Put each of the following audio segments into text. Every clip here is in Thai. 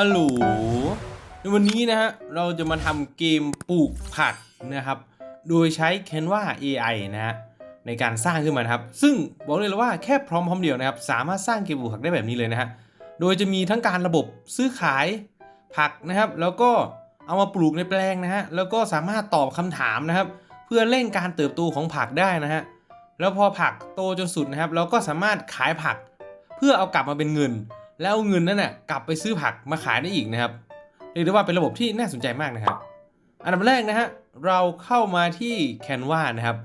ฮัลโหลในวันนี้นะฮะเราจะมาทำเกมปลูกผักนะครับ โดยใช้ Canva AI นะฮะในการสร้างขึ้นมานะครับ ซึ่งบอกเลยเลยว่าแค่พร้อมพร้อมเดียวนะครับ สามารถสร้างเกมปลูกผักได้แบบนี้เลยนะฮะโดยจะมีทั้งการระบบซื้อขายผักนะครับ แล้วก็เอามาปลูกในแปลงนะฮะแล้วก็สามารถตอบคำถามนะครับ เพื่อเร่งการเติบโตของผักได้นะฮะแล้วพอผักโตจนสุดนะครับ เราก็สามารถขายผัก เพื่อเอากลับมาเป็นเงิน แล้วเงินนั้นน่ะกลับไปซื้อผักมาขายได้อีกนะครับเรียกได้ว่าเป็นระบบที่น่าสนใจมากนะครับ อันดับแรกนะฮะเราเข้ามาที่ Canva นะครับ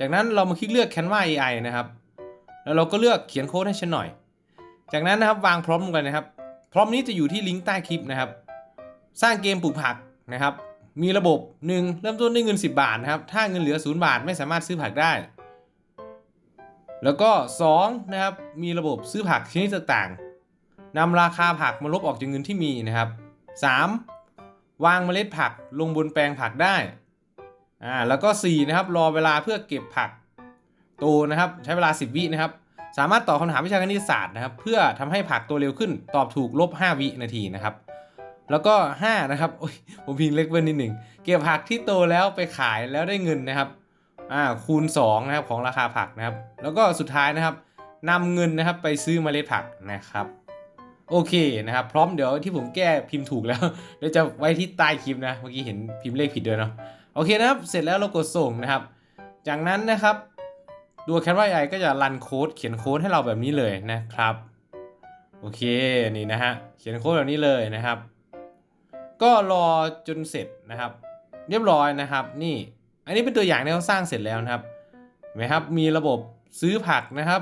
จากนั้นเรามาคลิกเลือก Canva AI นะครับ แล้วเราก็เลือกเขียนโค้ดให้ฉันหน่อย จากนั้นนะครับวางพร้อมลงไปนะครับ พร้อมนี้จะอยู่ที่ลิงก์ใต้คลิปนะครับ สร้างเกมปลูกผักนะครับ มีระบบ 1 เริ่มต้นด้วยเงิน 10 บาทนะครับ ถ้าเงินเหลือ 0 บาทไม่สามารถซื้อผักได้ แล้วก็ 2 นะครับ มีระบบซื้อผักชนิดต่างๆ นำราคาผักมาลบออกจากเงินที่มีนะครับ 3. วางเมล็ดผักลงบนแปลงผักได้อ่าแล้วก็ 4 นะครับ รอเวลาเพื่อเก็บผักโตนะครับ ใช้เวลา 10 วินะครับ สามารถตอบคำถามวิชาคณิตศาสตร์นะครับ เพื่อทำให้ผักโตเร็วขึ้น ตอบถูกลบ 5 วินาทีนะครับ แล้วก็ 5 นะครับผมพิมพ์เล็กเบิ้ลนิดหนึ่งเก็บผักที่โตแล้วไปขายแล้วได้เงินนะครับอ่าคูณ2นะครับของราคาผักนะครับ แล้วก็สุดท้ายนะครับนำเงินนะครับไปซื้อเมล็ดผักนะครับ โอเคนะครับพร้อมเดี๋ยวที่ผมแก้พิมพ์ถูกแล้วเดี๋ยวจะไว้ที่ใต้คลิปนะเมื่อกี้เห็นพิมพ์เลขผิดด้วยเนาะโอเคนะครับ เสร็จแล้วเรากดส่งนะครับ จากนั้นนะครับตัว Canva AI ก็จะรันโค้ดเขียนโค้ดให้เราแบบนี้เลยนะครับ โอเคนี่นะฮะเขียนโค้ดแบบนี้เลยนะครับ ก็รอจนเสร็จนะครับ เรียบร้อยนะครับ นี่อันนี้เป็นตัวอย่างที่เขาสร้างเสร็จแล้วนะครับเห็นไหมครับมีระบบซื้อผักนะครับ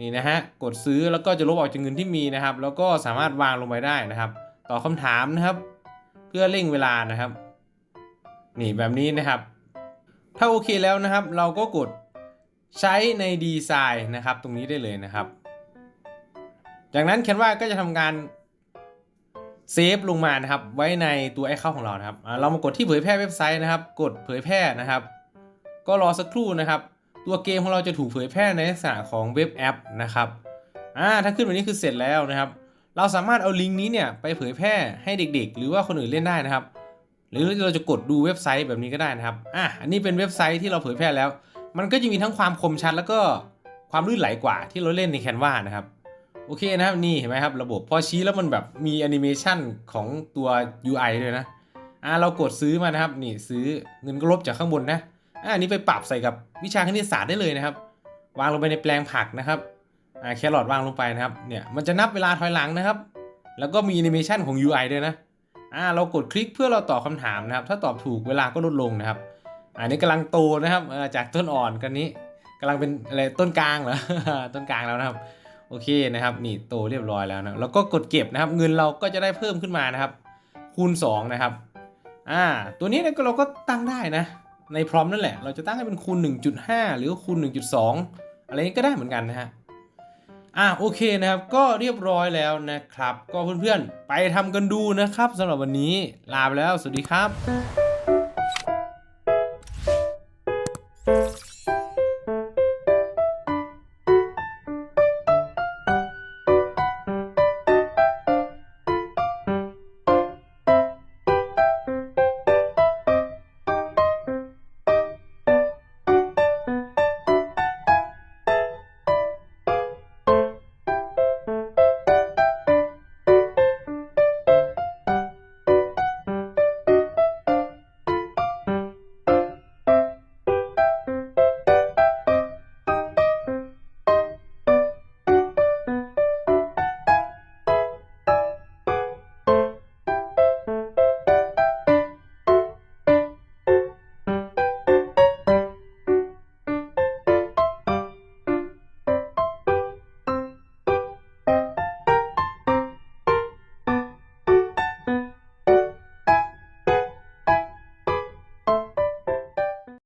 นี่นะฮะกดซื้อแล้วก็จะลบออกจากเงินที่มีนะครับ แล้วก็สามารถวางลงไปได้นะครับตอบคำถามนะครับ เพื่อเร่งเวลานะครับ นี่แบบนี้นะครับ ถ้าโอเคแล้วนะครับ เราก็กดใช้ในดีไซน์นะครับ ตรงนี้ได้เลยนะครับ จากนั้น Canva ก็จะทำการเซฟลงมานะครับ ไว้ในตัวไอเข้าของเรานะครับเรามากดที่เผยแพร่เว็บไซต์นะครับ กดเผยแพร่นะครับ ก็รอสักครู่นะครับ ตัวเกมของเราจะถูกเผยแพร่ในลักษณะของเว็บแอปนะครับอ่าถ้าขึ้นแบบนี้คือเสร็จแล้วนะครับ เราสามารถเอาลิงก์นี้เนี่ยไปเผยแพร่ให้เด็ก ๆ หรือว่าคนอื่นเล่นได้นะครับ หรือเราจะกดดูเว็บไซต์แบบนี้ก็ได้นะครับอะอันนี้เป็นเว็บไซต์ที่เราเผยแพร่แล้ว มันก็จะมีทั้งความคมชัดแล้วก็ความลื่นไหลกว่าที่เราเล่นใน Canva นะครับโอเคนะครับนี่เห็นไหมครับระบบพอชี้แล้วมันแบบมีแอนิเมชันของตัว UI ด้วยนะอ่าเรากดซื้อมานะครับนี่ซื้อเงินก็ลบจากข้างบนนะ อันนี้ไปปรับใส่กับวิชาคณิตศาสตร์ได้เลยนะครับ วางลงไปในแปลงผักนะครับแครอทวางลงไปนะครับ เนี่ยมันจะนับเวลาถอยหลังนะครับ แล้วก็มีแอนิเมชันของ UI ด้วยนะอ่าเรากดคลิกเพื่อเราตอบคำถามนะครับ ถ้าตอบถูกเวลาก็ลดลงนะครับ อันนี้กำลังโตนะครับจากต้นอ่อนกันนี้กำลังเป็นอะไรต้นกลางเหรอต้นกลางแล้วนะครับ โอเคนะครับ นี่โตเรียบร้อยแล้วนะแล้วก็กดเก็บนะครับ เงินเราก็จะได้เพิ่มขึ้นมานะครับ คูณ 2 นะครับ อ่า ตัวนี้เนี่ยก็เราก็ตั้งได้นะ ในพร้อมนั่นแหละ เราจะตั้งให้เป็นคูณ 1.5 หรือคูณ 1.2 อะไรนี้ก็ได้เหมือนกันนะฮะอะโอเคนะครับก็เรียบร้อยแล้วนะครับ ก็เพื่อนๆ ไปทำกันดูนะครับสำหรับวันนี้ลาไปแล้ว สวัสดีครับ